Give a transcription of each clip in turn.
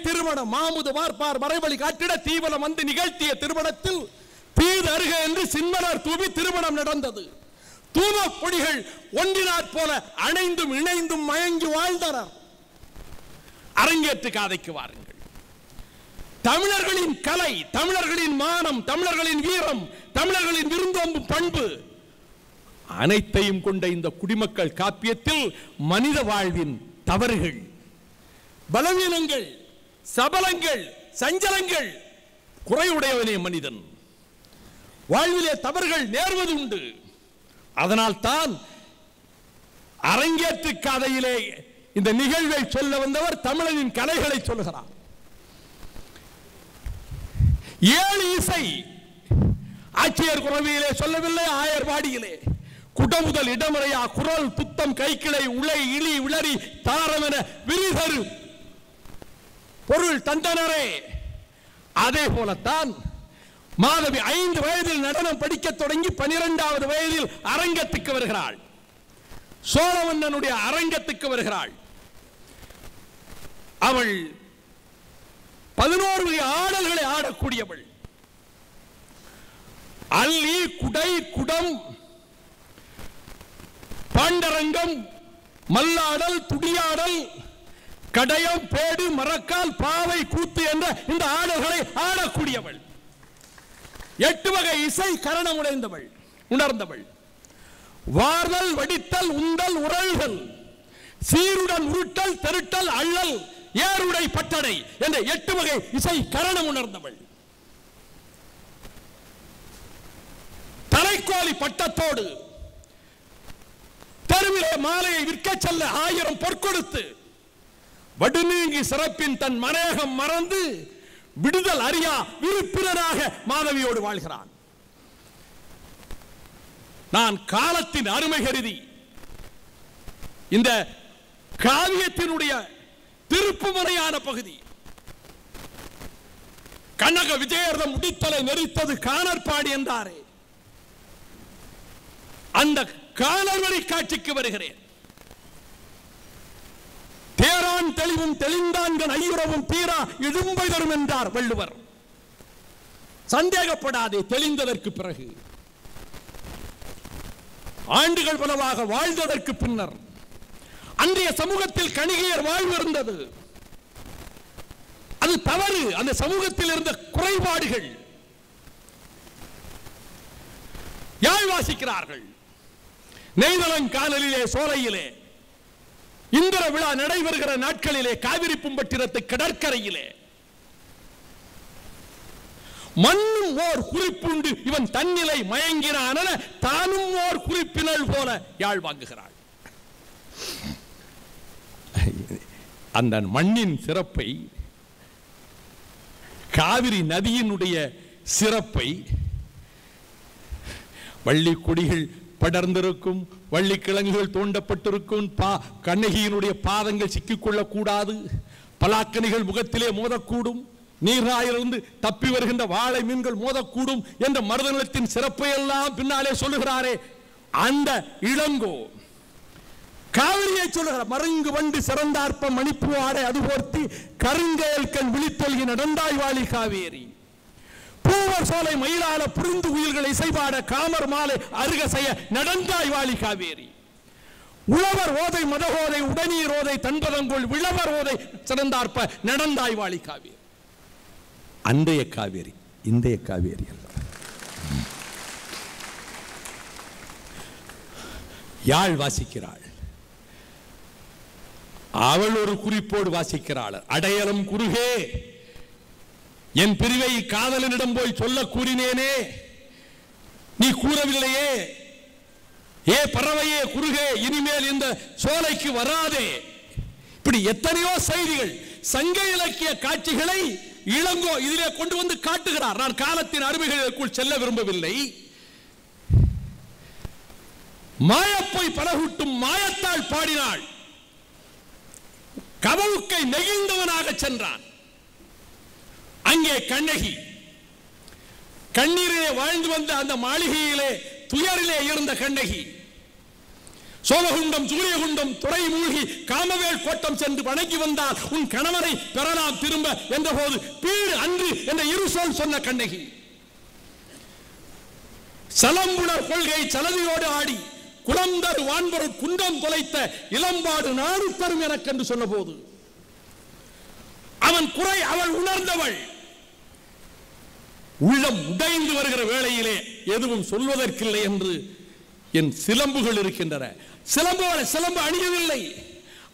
திருமணம் மாமுது பார்ப்பார் மறைவழி காட்டிட தீவனம் வந்து நிகழ்த்திய திருமணத்தில் தீது அருக என்று சின்மலர் தூவி திருமணம் நடந்தது. தூம பொடிகள் ஒன்றினாற் போல அணைந்தும் இணைந்தும் மயங்கி வாழ்ந்தனர் அரங்கேற்று காதைக்கு வாருங்கள். தமிழர்களின் கலை தமிழர்களின் மானம் தமிழர்களின் வீரம் தமிழர்களின் விருந்தோம்பும் பண்பு அனைத்தையும் கொண்ட இந்த குடிமக்கள் காப்பியத்தில் மனித வாழ்வின் தவறுகள். பலவீனங்கள். சபலங்கள் சஞ்சலங்கள் குறையுடையவனே மனிதன். வாழ்விலே தவறுகள் நேர்வது உண்டு. அதனால் தான் அரங்கேற்று கதையிலே இந்த நிகழ்வை சொல்ல வந்தவர் தமிழனின் கலைகளை சொல்லுகிறார். ஏழு இசை ஆட்சியர் குறவியிலே சொல்லவில்லை ஆயர் வாடியிலே குடமுதல் இடமுறையா குரல் துத்தம் கைக்கிளை உளை இழி உளறி தாரம் என விரிதரு பொருள் தந்தனரே. அதே போலத்தான் மாதவி ஐந்து வயதில் நடனம் படிக்க தொடங்கி பனிரெண்டாவது வயதில் அரங்கத்துக்கு வருகிறாள். சோழவண்ணனுடைய அரங்கத்துக்கு வருகிறாள். அவள் பதினோரு வகை ஆடல்களை ஆடக்கூடியவள். அல்லி குடை குடம் பாண்டரங்கம் மல்லாடல் துடியாடல் கடையம் பேடு மரக்கால் பாவை கூத்து என்ற இந்த ஆடல்களை ஆடக்கூடியவள். எட்டு வகை இசை கரணம் உடைந்தவள் உணர்ந்தவள். வார்தல் வடித்தல் உந்தல் உரல்கள் சீருடன் உருட்டல் தெருட்டல் அள்ளல் ஏருடை பட்டடை என்ற எட்டு வகை இசை கரணம் உணர்ந்தவள். தலைக்கோலி பட்டத்தோடு தெருவிலே மாலையை விற்க செல்ல ஆயிரம் பொற்கொடுத்து வடுநீங்கி சிறப்பின் தன் மனையகம் மறந்து விடுதல் அறியா விருப்பினராக மாதவியோடு வாழ்கிறான். நான் காலத்தின் அருமை கருதி இந்த காவியத்தினுடைய திருப்புமுறையான பகுதி. கனக விஜயர்தம் முடித்தலை நெறித்தது காணற்பாடி என்றாரே. அந்த காணல்வழி காட்சிக்கு வருகிறேன். தெளிவும் தெளிந்தான்கள் ஐயுறவும் தீரா இடும்பை தரும் என்றார் வள்ளுவர். சந்தேகப்படாதே தெளிந்ததற்கு பிறகு. ஆண்டுகள் பலவாக வாழ்ந்ததற்கு பின்னர். அன்றைய சமூகத்தில் கணிகையர் வாழ்வு இருந்தது அது தவறு அந்த சமூகத்தில் இருந்த குறைபாடுகள். யாழ் வாசிக்கிறார்கள். நெய்தலங்கானலிலே சோலையிலே. இந்திர விழா நடைபெறுகிற நாட்களிலே காவிரி பும்பட்டிரத்து கடற்கரையிலே. மண்ணும் ஓர் குறிப்புண்டு இவன் தன்னிலை மயங்கினான் தானும் ஓர் குறிப்பினல் போல யாழ் வாங்குகிறாள். அந்த மண்ணின் சிறப்பை காவிரி நதியினுடைய சிறப்பை வள்ளி கொடிகள் படர்ந்திருக்கும் வள்ளி கிழங்குகள் தோண்டப்பட்டிருக்கும் பா கண்ணகியினுடைய பாதங்கள் சிக்கிக்கொள்ளக் கூடாது பலாக்கனிகள் முகத்திலே மோதக்கூடும். நீராயிலிருந்து தப்பி வருகின்ற வாழை மீன்கள் மோதக்கூடும் என்ற மருதநிலத்தின் சிறப்பை எல்லாம் பின்னாலே சொல்லுகிறாரே. அந்த இளங்கோ காவிரியை சொல்லுகிறார் மருங்கு வண்டு சிறந்தார்ப்ப மணிப்பு ஆடை அது போர்த்தி கருங்கயல் கண் விழித்தொல்கி நடந்தாய் வாழி காவேரி. பூவர் சோலை மயிலால புரிந்து உயிர்களை இசைபாட காமர் மாலை அருக செய்ய நடந்தாய் வாலி காவேரி. உழவர் ஓதை மதகோதை உடனீர் ஓதை தன்பதங்கொள் விழவர் ஓதை சிறந்தார்ப்ப நடந்தாய் வாலி காவேரி. அன்றைய காவேரி இன்றைய காவேரி அல்ல யாழ் வாசிக்கிறாள். அவள் ஒரு குறிப்போடு வாசிக்கிறாள். அடையாளம் குறுகே என் பிரிவை காதலனிடம் போய் சொல்ல கூறினேனே. நீ கூறவில்லையே. ஏ பறவையே குறுகே இனிமேல் இந்த சோலைக்கு வராதே. இப்படி எத்தனையோ செய்திகள் சங்க இலக்கிய காட்சிகளை இளங்கோ இதிலே கொண்டு வந்து காட்டுகிறார். நான் காலத்தின் அருமைகளுக்குள் செல்ல விரும்பவில்லை. மாயப்போய் பலகூட்டும் மாயத்தால் பாடினாள். கவவுக்கை நெகிழ்ந்தவனாக சென்றான். அங்கே கண்ணகி. கண்ணீரிலே வாழ்ந்து வந்த அந்த மாளிகையிலே துயரிலே இருந்த கண்ணகி. சோமகுண்டம் சூரியகுண்டம் துறை மூழ்கி காமவேல் கோட்டம் சென்று வணங்கி வந்தால் உன் கணவரை பெறலாம் திரும்ப என்ற போது பீடு அன்று என்ற இரு சொல் சொன்ன கண்ணகி. சலம்புணர் கொள்கை சலதியோடு ஆடி குளந்தர் வான்பொருள் குண்டம் தொலைத்த இளம்பாடு நாடு தரும் எனக்கென்று சொன்ன போது அவன் குறை அவள் உணர்ந்தவள். உள்ளம் உடைந்து வருகிற வேளையிலே எதுவும் சொல்வதற்கில்லை என்று என் சிலம்புகள் இருக்கின்றன. சிலம்பு சிலம்பு அணியவில்லை.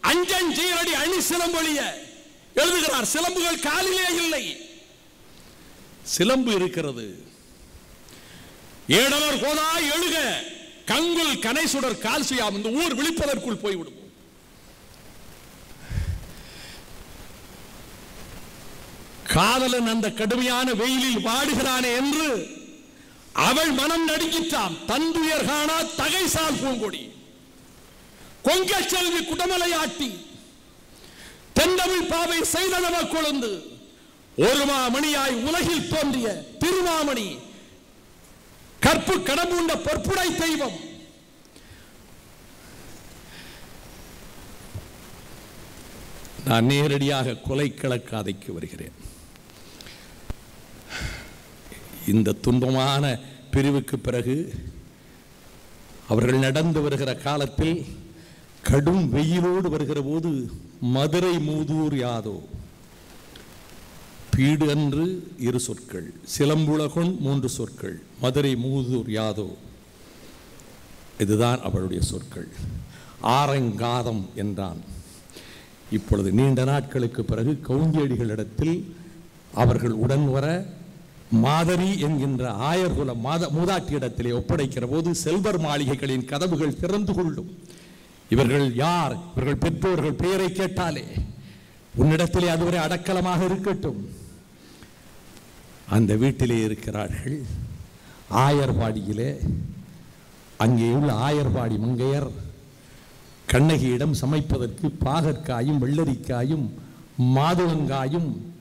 அஞ்சஞ்சீரடி அணி சிலம்பு அழிய எழுதுகிறார் சிலம்புகள் காலிலே இல்லை. சிலம்பு இருக்கிறது. ஏடவர் போதா எழுக கங்குல் கனைசுடர் கால் செய்யாமல் இந்த ஊர் விழிப்பதற்குள் போய்விடும். காதலன் அந்த கடுமையான வெயிலில் வாடுகிறானே என்று அவள் மனம் நடுக்கிட்டான் தந்துயர் காணா தகைசால் பூங்கொடி. கொங்க செல்வி குடமலை ஆட்டி தென்னமிழ் பாவை செய்தனவ கொழுந்து ஒரு மணியாய் உலகில் தோன்றிய திருமாமணி கற்பு கடம்புண்ட பொற்புடை தெய்வம். நான் நேரடியாக கொலை கிழக்காதைக்கு வருகிறேன். இந்த துன்பமான பிரிவுக்கு பிறகு அவர்கள் நடந்து வருகிற காலத்தில் கடும் வெயிலோடு வருகிற போது மதுரை மூதூர் யாதோ. பீடு அன்று இரு சொற்கள் சிலம்புலகொன் மூன்று சொற்கள் மதுரை மூதூர் யாதோ. இதுதான் அவளுடைய சொற்கள். ஆரங்காதம் என்றான். இப்பொழுது நீண்ட நாட்களுக்கு பிறகு கவுஞ்சேடிகளிடத்தில் அவர்கள் உடன் வர மாதரி என்கின்ற ஆயர்குல மாத மூதாட்டியிடத்திலே ஒப்படைக்கிற போது செல்வர் மாளிகைகளின் கதவுகள் திறந்து கொள்ளும். இவர்கள் யார்? இவர்கள் பெற்றோர்கள் பெயரை கேட்டாலே. உன்னிடத்திலே அதுவரை அடக்கலமாக இருக்கட்டும். அந்த வீட்டிலே இருக்கிறார்கள் ஆயர்பாடியிலே அங்கே உள்ள ஆயர்பாடி மங்கையர் கண்ணகியிடம் சமைப்பதற்கு பாகற்காயும் வெள்ளரிக்காயும் மாதுளங்காயும்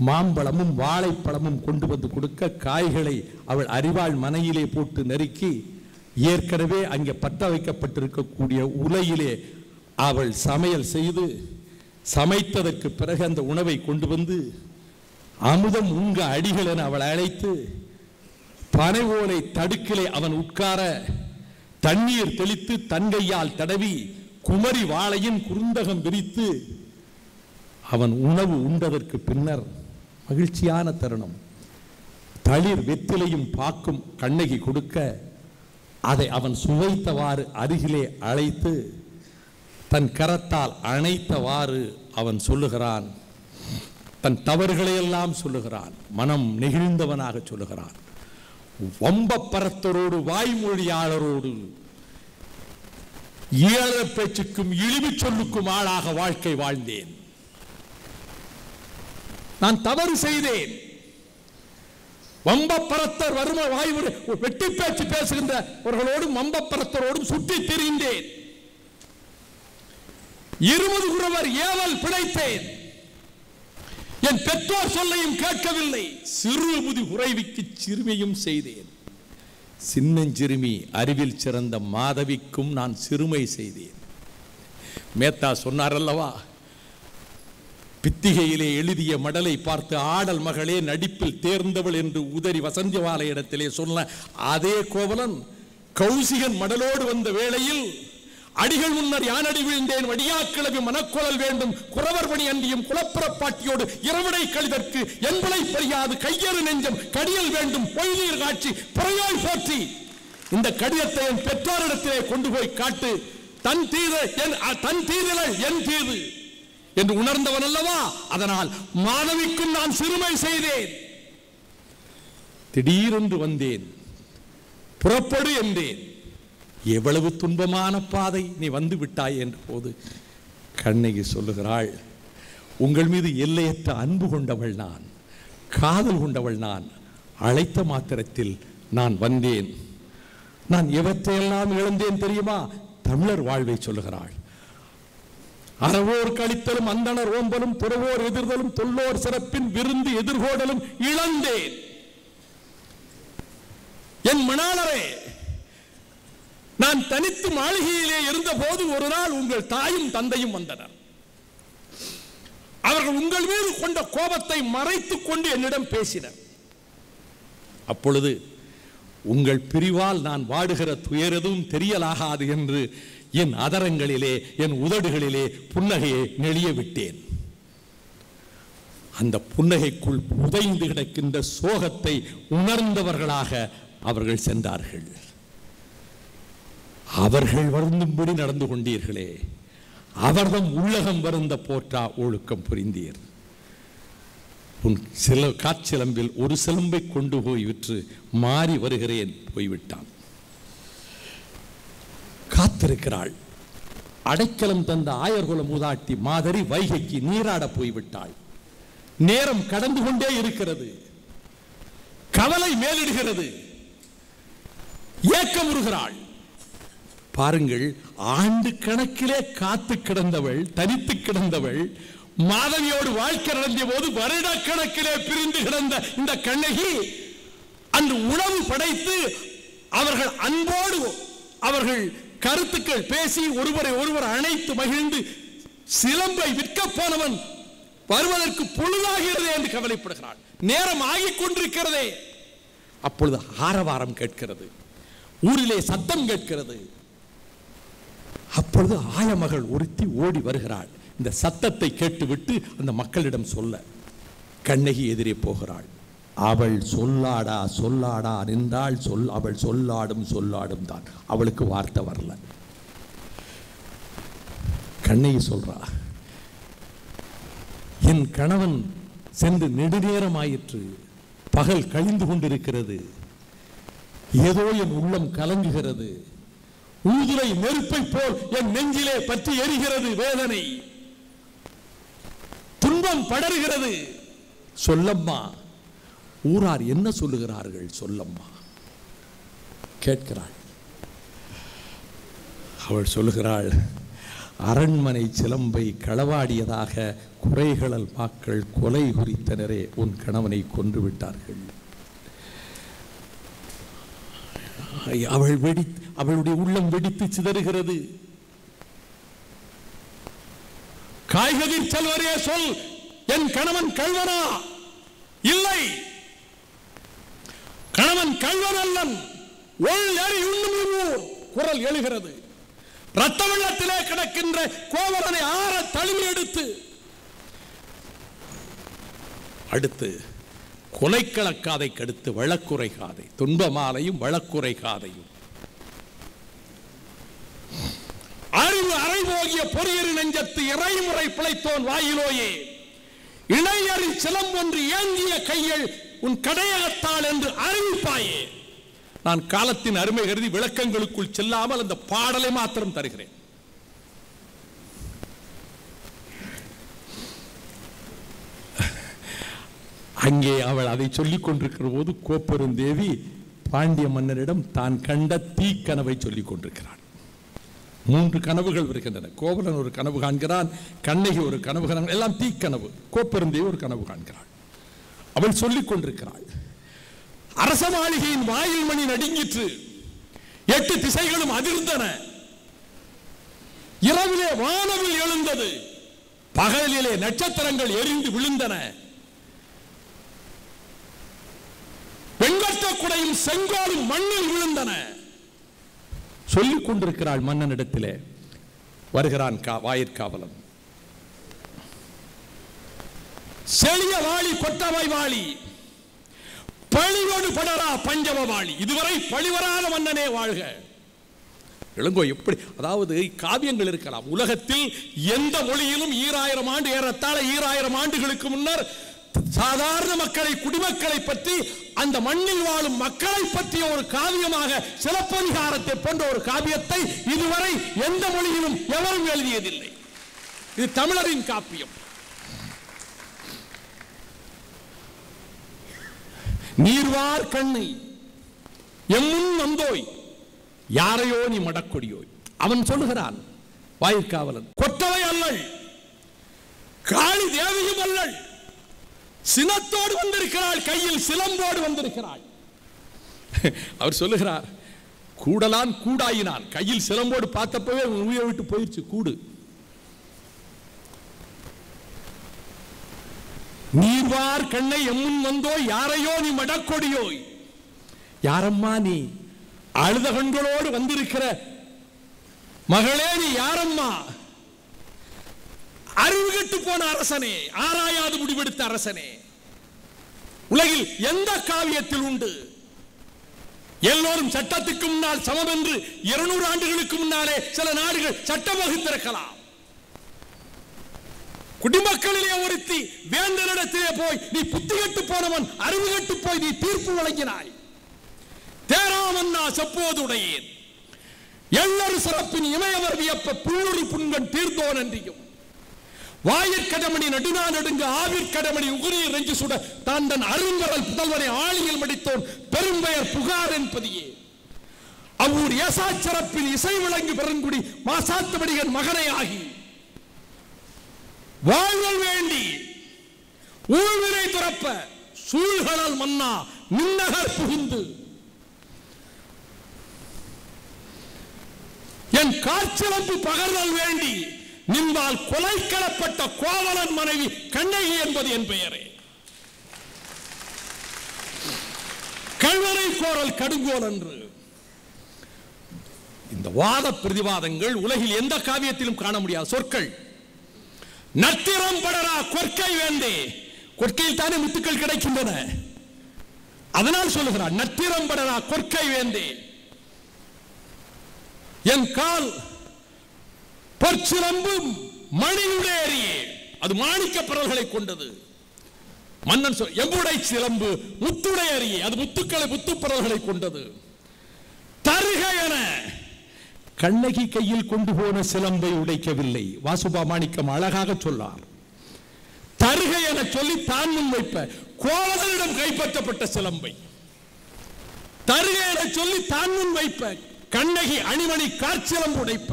மாம்பழமும் வாழைப்பழமும் கொண்டு வந்து கொடுக்க காய்களை அவள் அறிவாள் மனையிலே போட்டு நறுக்கி ஏற்கனவே அங்கே பற்ற வைக்கப்பட்டிருக்கக்கூடிய உலையிலே அவள் சமையல் செய்து சமைத்ததற்கு பிறகு அந்த உணவை கொண்டு வந்து அமுதம் உங்க அடிகள் என அவள் அழைத்து பனை ஓலை தடுக்கிலே அவன் உட்கார தண்ணீர் தெளித்து தன்கையால் தடவி குமரி வாழையின் குறுந்தகம் விரித்து அவன் உணவு உண்டதற்கு பின்னர் மகிழ்ச்சியான தருணம். தளிர் வெத்திலையும் பாக்கும் கண்ணகி கொடுக்க அதை அவன் சுவைத்தவாறு அருகிலே அழைத்து தன் கரத்தால் அணைத்தவாறு அவன் சொல்லுகிறான். தன் தவறுகளை எல்லாம் சொல்லுகிறான். மனம் நெகிழ்ந்தவனாக சொல்லுகிறான். வம்பப்பரத்தரோடு வாய்மொழியாளரோடு ஈழ பேச்சுக்கும் இழிவு சொல்லுக்கும் ஆளாக வாழ்க்கை வாழ்ந்தேன். நான் தவறு செய்தேன். வம்பப்பரத்தர் வரும வாய் வெட்டி பேச்சு பேசுகின்றவர்களோடும் வம்பப்பரத்தரோடும் சுற்றி திரிந்தேன். இருபது குறவர் ஏவல் பிழைத்தேன். என் பெற்றோர் சொல்லையும் கேட்கவில்லை. சிறுமுதி உறைவிக்கு சிறுமியும் செய்தேன். சின்னஞ்சிறுமி அறிவில் சிறந்த மாதவிக்கும் நான் சிறுமை செய்தேன். மேத்தா சொன்னார் அல்லவா? பித்திகையிலே எழுதிய மடலை பார்த்து ஆடல் மகளே நடிப்பில் தேர்ந்தவள் என்று உதறி வசந்திவால இடத்திலே சொன்ன அதே கோவலன் கௌசிகன் மடலோடு வந்த வேளையில் அடிகள் முன்னர் யானடி விழுந்தேன் வடியாக்கிழவி மனக்குழல் வேண்டும் குறவர் பணி அன்றியும் குலப்புறப்பாட்டியோடு இரவிடை கழிதற்கு என்பதை பெரியாது கையறு நெஞ்சம் கடியல் வேண்டும் பொய்நீர் காட்சி புறையாய் போற்றி. இந்த கடிதத்தை என் பெற்றோரிடத்திலே கொண்டு போய் காட்டு. தன் தீது என் தன் தீதிலள் என் தீது. என்று உணர்ந்தவன் அல்லவா? அதனால் மாணவிக்கும் நான் சிறுமை செய்தேன். திடீரென்று வந்தேன். புறப்படு என்றேன். எவ்வளவு துன்பமான பாதை நீ வந்து விட்டாய் என்ற போது கண்ணகி சொல்லுகிறாள் உங்கள் மீது எல்லையற்ற அன்பு கொண்டவள் நான் காதல் கொண்டவள் நான் அழைத்த மாத்திரத்தில் நான் வந்தேன். நான் எவற்றையெல்லாம் இழந்தேன் தெரியுமா? தமிழர் வாழ்வை சொல்லுகிறாள். அறவோர் கழித்தலும் அந்தனர் ஓம்பலும் புறவோர் எதிர்தலும் தொல்லோர் சிறப்பின் விருந்து எதிர்கோடலும் இழந்தேன். என் மணாளரே நான் தனித்து மாளிகையிலே இருந்தபோது ஒரு நாள் உங்கள் தாயும் தந்தையும் வந்தனர். அவர்கள் உங்கள் மீது கொண்ட கோபத்தை மறைத்துக் கொண்டு என்னிடம் பேசினர். அப்பொழுது உங்கள் பிரிவால் நான் வாடுகிற துயரதும் தெரியலாகாது என்று என் அதரங்களிலே என் உதடுகளிலே புன்னகையை நெளிய விட்டேன். அந்த புன்னகைக்குள் புதைந்து கிடக்கின்ற சோகத்தை உணர்ந்தவர்களாக அவர்கள் சென்றார்கள். அவர்கள் வருந்தும்படி நடந்து கொண்டீர்களே அவர்தம் உள்ளகம் வருந்த போற்றா ஒழுக்கம் புரிந்தீர். உன் சில காட்சிலம்பில் ஒரு சிலம்பை கொண்டு போய் விற்று மாறி வருகிறேன் போய்விட்டான். காத்திருக்கிறாள். அடைக்கலம் தந்த ஆயர்குல மூதாட்டி மாதரி வைகைக்கு நீராட போய்விட்டாள். நேரம் கடந்து கொண்டே இருக்கிறது. கவலை மேலிடுகிறது. ஏக்கமுறுகிறாள் பாருங்கள் ஆண்டு கணக்கிலே காத்து கிடந்தவள் தனித்து கிடந்தவள் மாதவியோடு வாழ்க்கை நடந்த போது வருட கணக்கிலே பிரிந்து கிடந்த இந்த கண்ணகி அந்த உணவு படைத்து அவர்கள் அன்போடு அவர்கள் கருத்துக்கள் பேசி ஒருவரை ஒருவர் அணைத்து மகிழ்ந்து சிலம்பை விற்க போனவன் வருவதற்கு பொழுதாகிறது என்று கவலைப்படுகிறான். நேரம் ஆகிக் கொண்டிருக்கிறதே. அப்பொழுது ஆரவாரம் கேட்கிறது. ஊரிலே சத்தம் கேட்கிறது. அப்பொழுது ஆயமகள் ஒருத்தி ஓடி வருகிறாள். இந்த சத்தத்தை கேட்டுவிட்டு அந்த மக்களிடம் சொல்ல கண்ணகி எதிரே போகிறாள். அவள் சொல்லாடா சொல்லாடா நின்றாள் சொல் அவள் சொல்லாடும் சொல்லாடும் தான். அவளுக்கு வார்த்தை வரல. கண்ணகி சொல்றா என் கணவன் சென்று நெடுநேரம் ஆயிற்று பகல் கழிந்து கொண்டிருக்கிறது. ஏதோ என் உள்ளம் கலங்குகிறது. ஊதுரை நெருப்பை போல் என் நெஞ்சிலே பற்றி எரிகிறது வேதனை. துன்பம் படருகிறது. சொல்லம்மா ஊரார் என்ன சொல்லுகிறார்கள் சொல்லம்மா? கேட்கிறாள். அவள் சொல்லுகிறாள் அரண்மனை சிலம்பை களவாடியதாக குறைகளல் மாக்கள் கொலை குறித்தனரே உன் கணவனை கொன்று விட்டார்கள். அவள் வெடி அவளுடைய உள்ளம் வெடித்து சிதறுகிறது. காய்கதிர் செல்வரே சொல் என் கணவன் கல்வனா இல்லை. அவன் கல்வன் அல்லன் குரல் எழுகிறது. ரத்த வெள்ளத்திலே கிடக்கின்ற கோவலனை ஆற தழுவி எடுத்து அடுத்து கொலைக்களக்காதை கடுத்து வழக்குறை காதை துன்பமாலையும் வழக்குறை காதையும். அறிவு அறைபோகிய பொறியரு நெஞ்சத்து இறைமுறை பிழைத்தோன் வாயிலோயே இணையறி சிலம்பொன்று ஏங்கிய கையில் உன் கடையகத்தால் என்று அறிவிப்பாயே. நான் காலத்தின் அருமை கருதி விளக்கங்களுக்குள் செல்லாமல் அந்த பாடலை மாத்திரம் தருகிறேன். அங்கே அவள் அதை சொல்லிக் கொண்டிருக்கிற போது கோப்பெருந்தேவி பாண்டிய மன்னரிடம் தான் கண்ட தீக்கனவை சொல்லிக் கொண்டிருக்கிறான் மூன்று கனவுகள் வருகின்றன. கோவலன் ஒரு கனவு காண்கிறான் கண்ணகி ஒரு கனவு காண்கிறான் எல்லாம் தீக்கனவு கோப்பெருந்தேவி ஒரு கனவு காண்கிறான் அவள் சொல்லிக் கொண்டிருக்கிறாள் அரச மாளிகையின் வாயில் மணி நடுங்கிற்று. எட்டு திசைகளும் அதிர்ந்தன. இரவிலே வானவில் எழுந்தது. பகலிலே நட்சத்திரங்கள் எரிந்து விழுந்தன. வெண்கட்ட குடையும் செங்கோலும் மண்ணில் விழுந்தன. சொல்லிக் கொண்டிருக்கிறாள் மன்னனிடத்திலே. வருகிறான் கா- வாயிற்காவலன். செழிய வாளி கொட்டவை வாளி. பழிவடு படரா பஞ்சம வாளி. இதுவரை பழிவராத மன்னனே வாழ்க. இளங்கோ எப்படி? அதாவது காவியங்கள் இருக்கலாம். உலகத்தில் எந்த மொழியிலும் ஈராயிரம் ஆண்டு ஏறத்தாழ ஈராயிரம் ஆண்டுகளுக்கு முன்னர் சாதாரண மக்களை குடிமக்களை பற்றி அந்த மண்ணில் வாழும் மக்களை பற்றிய ஒரு காவியமாக சிலப்பதிகாரத்தை போன்ற ஒரு காவியத்தை இதுவரை எந்த மொழியிலும் எவரும் எழுதியதில்லை. இது தமிழரின் காப்பியம். நீர்வார் கண்ணை எம்முன் வந்தோய் யாரையோ நீ மடக்கொடியோய். அவன் சொல்லுகிறான் வாயிற்காவலன் கொட்டவை அல்லள் காளி தேவியும் அல்லள் சினத்தோடு வந்திருக்கிறாள் கையில் சிலம்போடு வந்திருக்கிறாள். அவர் சொல்லுகிறார் கூடலான் கூடாயினான் கையில் சிலம்போடு பார்த்தப்பவே அவன் உயிரை விட்டு போயிடுச்சு கூடு. நீர்வார் கண்ணை எம்முன் வந்தோ யாரையோ நீ மடக்கொடியோய். யாரம்மா நீ? அழுத கண்களோடு வந்திருக்கிற மகளே நீ யாரம்மா? அறிவு கெட்டு போன அரசனே ஆராயாது முடிவெடுத்த அரசனே. உலகில் எந்த காவியத்தில் உண்டு? எல்லோரும் சட்டத்துக்கு முன்னால் சமம் என்று இருநூறு ஆண்டுகளுக்கு முன்னாலே சில நாடுகள் சட்டம் வகுத்திருக்கலாம் குடிமக்களிலே ஒருத்தி வேந்தனிடத்திலே போய் நீ புத்தி கட்டு போனவன் அறிவு கெட்டு போய் நீ தீர்ப்பு வழங்கினாய். தேராமன்னா செப்போதுடையேன். எல்லரு சிறப்பின் இமயவர் வியப்ப புல்லொரு புண்கண் தீர்த்தோன் என்றியும். வாயிற்கடமணி நடுநா நடுங்க ஆவிற்கடமணி உகுநீர் ரெஞ்சு சுட தான் தன் அருங்கடல் புதல்வனை ஆளியில் மடித்தோன் பெரும்பெயர் புகார் என்பதையே. அவ்வூர் ஏசாச்சரப்பில் இசை விளங்கு பெருங்குடி மாசாத்தபடிகள் மகனை ஆகி வாழ்வல் வேண்டி. ஊழ்வினை துறப்ப சூழ்கடல் மன்னா மின்னகர் புகுந்து. என் காற்சிலம்பு பகர்தல் வேண்டி நின்பால் கொலைக்கலப்பட்ட கோவலன் மனைவி கண்ணகி என்பது என் பெயரே. கல்வரை கோரல் கடுங்கோல் என்று இந்த வாத பிரதிவாதங்கள் உலகில் எந்த காவியத்திலும் காண முடியாத சொற்கள். நத்திரம் படரா கொற்கை வேண்டே. கொற்கையில் தானே முத்துக்கள் கிடைக்கின்றன. அதனால் சொல்லுகிறார் நத்திரம் படரா கொற்கை வேண்டே. என் கால் பொற்சிலம்பும் மணியுடேறியே அது மாணிக்க பரல்களை கொண்டது. மன்னன் சொல் எம்புடை சிலம்பு முத்துடையறியே அது முத்துக்களை முத்து முத்துப்பரல்களை கொண்டது. தருக என கண்ணகி கையில் கொண்டு போன சிலம்பை உடைக்கவில்லை. வாசுபா மாணிக்கம் அழகாக சொல்லார் தருகை என சொல்லி தான் வைப்ப. கோவலனிடம் கைப்பற்றப்பட்ட சிலம்பை. தருகை என சொல்லி தான் வைப்ப. கண்ணகி அணிமணி காற்சிலம்பு உடைப்ப.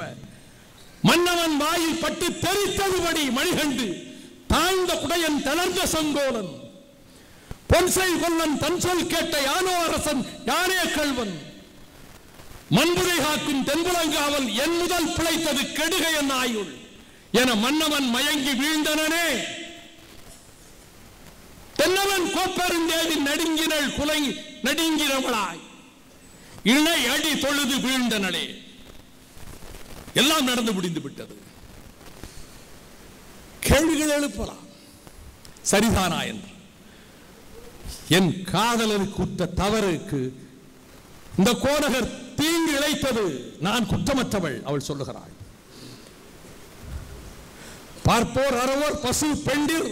மன்னவன் வாயில் பட்டு தெரித்ததுபடி மணிகண்டு தாழ்ந்த குடையன் தளர்ந்த சங்கோலன். பொன்சை கொல்லன் தன் சொல் கேட்ட யானோ அரசன் யானே கள்வன். மண்புரை காக்கும் தென்புலங்காவல் என் முதல் பிழைத்தது கெடுக என் ஆயுள். என மன்னவன் மயங்கி வீழ்ந்தனனே. தென்னவன் கோப்பெருந்தேவி நடுங்கினள் குலை நடுங்கிறவளாய் இணை அடி தொழுது வீழ்ந்தனளே. எல்லாம் நடந்து முடிந்து விட்டது. கேள்விகள் எழுப்பலாம். சரிதானா என்று. என் காதலருக்கு உற்ற தவறுக்கு இந்த கோடகர் தீங்கு இழைத்தது நான் குற்றமற்றவள் அவள் சொல்லுகிறாள். பார்ப்போர் அறவோர் பசு பெண்டிர்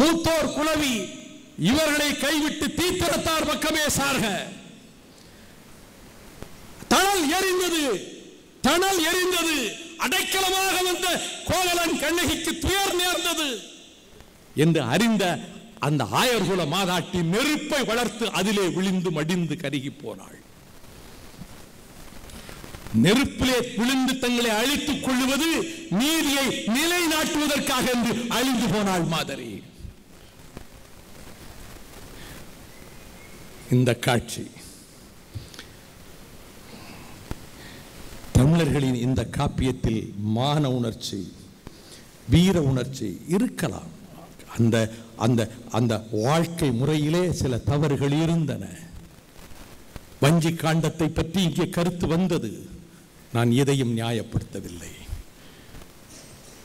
மூத்தோர் குளவி இவர்களை கைவிட்டு தீத்திரத்தார் பக்கமே சார்க. தணல் எரிந்தது தணல் எரிந்தது அடைக்கலமாக வந்த கோவலன் கண்ணகிக்கு துயர் நேர்ந்தது என்று அறிந்த அந்த ஆயர்குல மாதாட்டி நெருப்பை வளர்த்து அதிலே விழுந்து மடிந்து கருகி போனாள். நெருப்பிலே விழுந்து தங்களை அழித்துக் கொள்ளுவது நீதியை நிலைநாட்டுவதற்காக என்று அழிந்து போனாள் மாதிரி. இந்த காட்சி தமிழர்களின் இந்த காப்பியத்தில் மான உணர்ச்சி வீர உணர்ச்சி இருக்கலாம். அந்த அந்த அந்த வாழ்க்கை முறையிலே சில தவறுகள் இருந்தன. வஞ்சி காண்டத்தை பற்றி இங்கே கருத்து வந்தது. நான் எதையும் நியாயப்படுத்தவில்லை.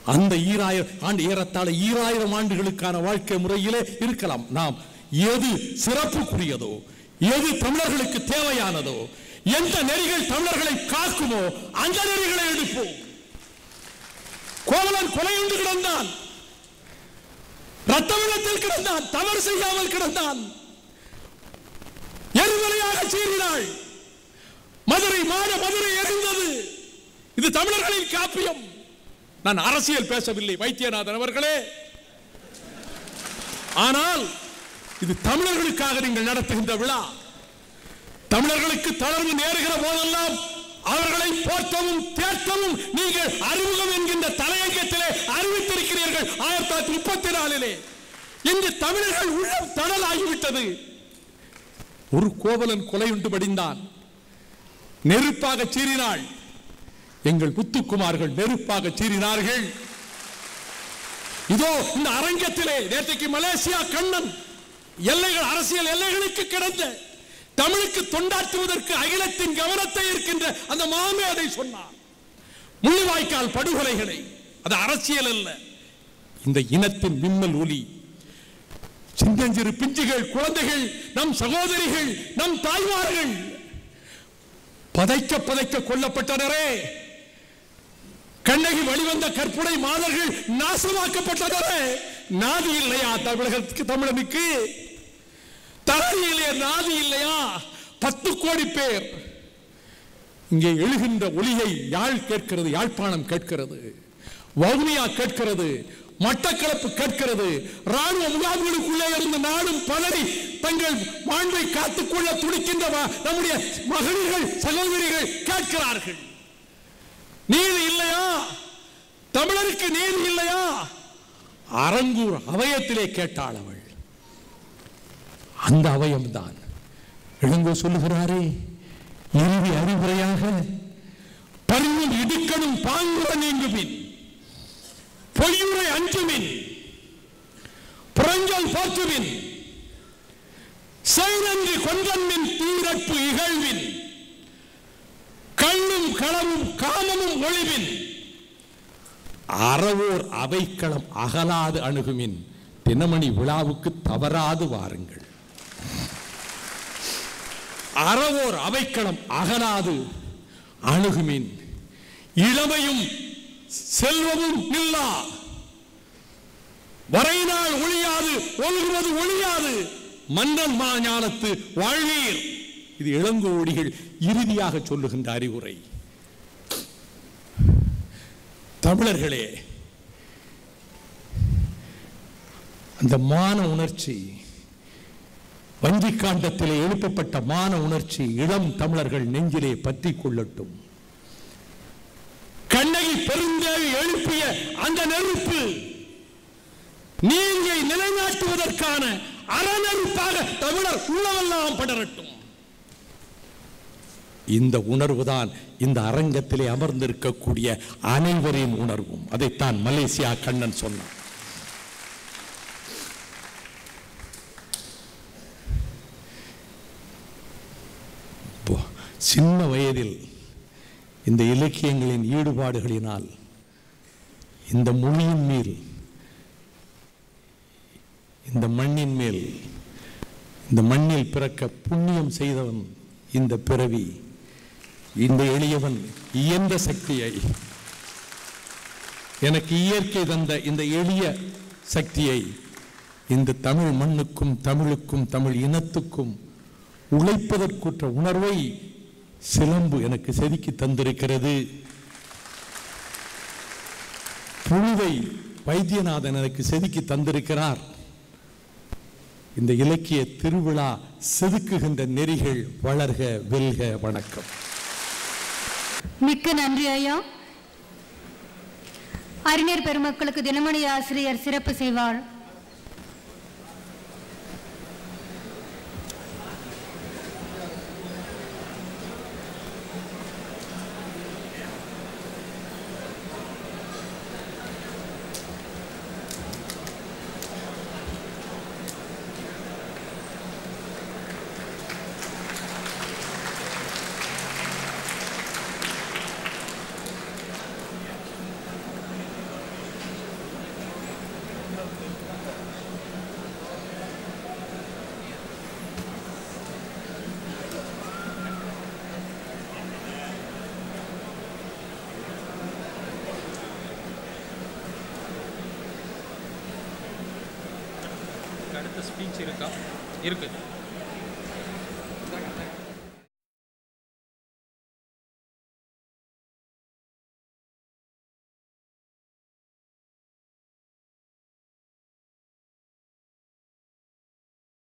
அந்த ஈராயிரம் ஆண்டு ஏறத்தாழ ஈராயிரம் ஆண்டுகளுக்கான வாழ்க்கை முறையிலே இருக்கலாம். நாம் எது சிறப்புக்குரியதோ எது தமிழர்களுக்கு தேவையானதோ எந்த நெறிகள் தமிழர்களை காக்குமோ அந்த நெறிகளை எடுப்போம். கோவலன் கொலையுண்டு கிடந்தான். ரத்த கிடந்தான். தவறு செய்யாமல் கிடந்தான். எரிமலையாக சீறினாள். மதுரை மாட மதுரை எரிந்தது. இது தமிழர்களின் காப்பியம். நான் அரசியல் பேசவில்லை வைத்தியநாதன் அவர்களே. ஆனால் இது தமிழர்களுக்காக நீங்கள் நடத்துகின்ற விழா. தமிழர்களுக்கு தளர்வு நேருகிற போதெல்லாம் அவர்களை போற்றவும் தேர்த்தவும் நீங்கள் அறிமுகம் என்கின்ற தலையங்கத்திலே அறிவித்திருக்கிறீர்கள் ஆயிரத்தி தொள்ளாயிரத்தி முப்பத்தி நாலிலே. இன்று தமிழர்கள் உள்ளம் தடல் ஆகிவிட்டது ஒரு கோவலன் கொலையுண்டு படிந்தான். நெருப்பாக சீறினாள். எங்கள் முத்துக்குமார்கள் நெருப்பாக சீறினார்கள். இதோ இந்த அரங்கத்திலே நேற்றைக்கு மலேசியா கண்ணன் எல்லைகள் அரசியல் எல்லைகளுக்கு கிடந்த தமிழுக்கு தொண்டாற்றுவதற்கு அகிலத்தின் கவனத்தை இருக்கின்ற அந்த மாமேதை சொன்னார். முள்ளிவாய்க்கால் படுகொலைகளை அது அரசியல் அல்ல. இந்த இனத்தின் மின்னல் ஒலி சின்னஞ்சிறு பிஞ்சுகள் குழந்தைகள் நம் சகோதரிகள் நம் தாய்மார்கள் பதைக்க பதைக்க கொல்லப்பட்டனரே. கண்ணகி வழிவந்த கற்புடை மாதர்கள் நாசமாக்கப்பட்டனரே. நாதி இல்லையா தமிழகத்துக்கு தமிழனுக்கு? தரையிலே நாதி இல்லையா? பத்து கோடி பேர். இங்கே எழுகின்ற ஒளியை யாழ் கேட்கிறது யாழ்ப்பாணம் கேட்கிறது. வவுனியா கேட்கிறது மட்டக்களப்பு கேட்கிறது. ராணுவ முகாம்களுக்குள்ளே இருந்த நாடும் பலரி தங்கள் வாழ்வை காத்துக்கொள்ள துடிக்கின்ற நம்முடைய மகளிர்கள் சகோதரிகள் கேட்கிறார்கள். நீதி இல்லையா? தமிழருக்கு நீதி இல்லையா? அரங்கூர் அவயத்திலே கேட்டாள் அவள். அந்த அவயம்தான். இளங்கோ சொல்லுகிறாரே இறுதி அறிவுரையாக பரிவும் இடுக்கணும் பாங்குற நீங்குமின் பொய்யுரை அஞ்சுமின் புறஞ்சல் போற்றுவின் செய்நன்றி கொன்றன்மின் தீரப்பு இகழ்வின் கண்ணும் களமும் காமமும் ஒளிவின் அறவோர் அவைக்களம் அகலாது அணுகுமின் தினமணி விழாவுக்கு தவறாது வாருங்கள். அறவோர் அவைக்களம் அகலாது அணுகுமின் இளமையும் செல்வமும் இல்லா வரைநாள் ஒழியாது ஒழுகுவது ஒழியாது. மன்னன் மாஞானத்து வாழ்வீர். இது இளங்கோடிகள் இறுதியாக சொல்லுகின்ற அறிவுரை. தமிழர்களே அந்த மான உணர்ச்சி வஞ்சிக்காண்டத்திலே எழுப்பப்பட்ட மான உணர்ச்சி இளம் தமிழர்கள் நெஞ்சிலே பற்றி கொள்ளட்டும். கண்ணகி பெருந்தேவி எழுப்பிய அந்த நெருப்பு நீங்கை நிலைநாட்டுவதற்கான அறநெருப்பாக தமிழர் உள்ளவெல்லாம் படரட்டும். இந்த உணர்வுதான் இந்த அரங்கத்திலே அமர்ந்திருக்கக்கூடிய அனைவரின் உணர்வும். அதைத்தான் மலேசியா கண்ணன் சொன்னான். சின்ன வயதில் இந்த இலக்கியங்களின் ஈடுபாடுகளினால் இந்த மொழியின் மீது இந்த மண்ணின் மேல் இந்த மண்ணில் பிறக்க புண்ணியம் செய்தவன் இந்த பிறவி இந்த எளியவன் இயந்த சக்தியை எனக்கு இயற்கை தந்த இந்த எளிய சக்தியை இந்த தமிழ் மண்ணுக்கும் தமிழுக்கும் தமிழ் இனத்துக்கும் உழைப்பதற்குற்ற உணர்வை சிலம்பு எனக்கு செதுக்கி தந்திருக்கிறது. புழுவை வைத்தியநாதன் எனக்கு செதுக்கி தந்திருக்கிறார். இந்த இலக்கிய திருவிழா செதுக்குகின்ற நெறிகள் வளர்க வெல்க வணக்கம். மிக்க நன்றி ஐயா. அறிஞர் பெருமக்களுக்கு தினமணி ஆசிரியர் சிறப்பு செய்வார். அடுத்த ஸ்பீச் இருக்கா. இருக்குது